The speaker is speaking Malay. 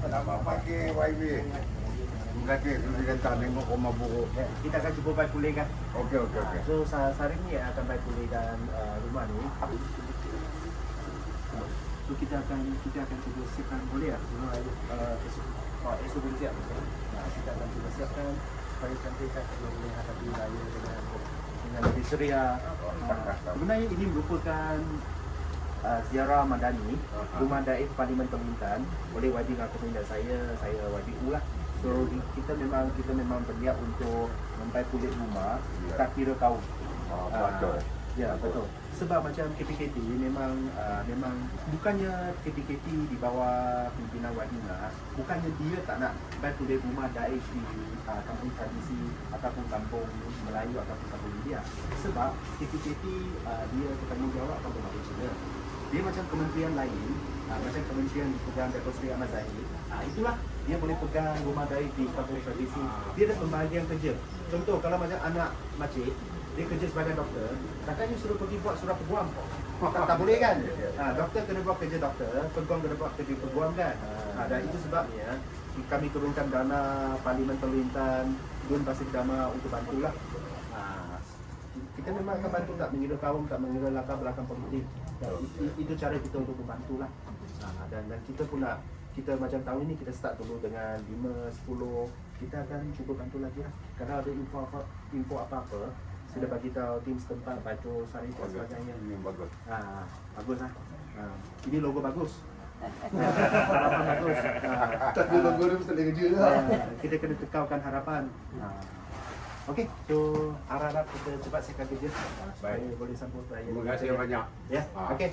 Selamat pagi YB. Terima kasih sudah datang tengok rumah buruk. Ya, kita akan cuba baik pulihkan. Okey okey okey. So sa- hari ni akan baik pulihkan uh, rumah ni. So kita akan kita akan cuba siapkan boleh tak? Rumah uh, esok, oh, esok boleh siap. Nah, kita akan cuba siapkan supaya cantik kan kita boleh hadapi raya dengan dengan lebih ceria. Uh, sebenarnya ini merupakan uh, ziarah madani rumah daif Parlimen Pemerintahan oleh Wadi Ngakumin dan saya saya Wadi U lah. So di- kita memang kita memang berniat untuk membaik kulit rumah Ya. tak kira kaum. Ah, Ah, betul. Ya betul. Sebab macam KPKT memang uh, memang bukannya KPKT di bawah pimpinan Wadina, bukannya dia tak nak baik kulit rumah daif di uh, kampung tradisi ataupun kampung Melayu ataupun kampung India. Sebab KPKT uh, dia bertanggungjawab pembangunan Cina. Dia macam kementerian lain, uh, macam kementerian dipegang Dato' Seri Ahmad Zahid, uh, itulah dia boleh pegang rumah daif di kampung tradisi. Dia ada pembahagian kerja. Contoh kalau macam anak makcik, dia kerja sebagai doktor, takkannya suruh pergi buat surat peguam. Tak, tak boleh kan? Ha, doktor kena buat kerja doktor, peguam kena buat kerja peguam kan? Ha, dan itu sebabnya kami turunkan dana Parlimen Pemerintahan Dun Pasir Dama untuk bantulah. Kita memang akan bantu tak mengira kaum, tak mengira latar belakang politik. Dan itu, cara kita untuk membantu lah. Ha, dan, dan kita pun nak kita macam tahun ini kita start dulu dengan 5, 10 kita akan cuba bantu lagi lah kalau ada info apa info apa-apa sudah bagi tahu tim setempat Batu Sari dan sebagainya Ini bagus. ha, bagus lah ha, ini logo bagus harapan bagus ha, Tak ada logo dia tak boleh kerja lah. kita kena kekalkan harapan ha. Okey, so harap-harap kita cepat siapkan kerja supaya boleh sambut raya. Terima kasih banyak. Ya, Ah. okey.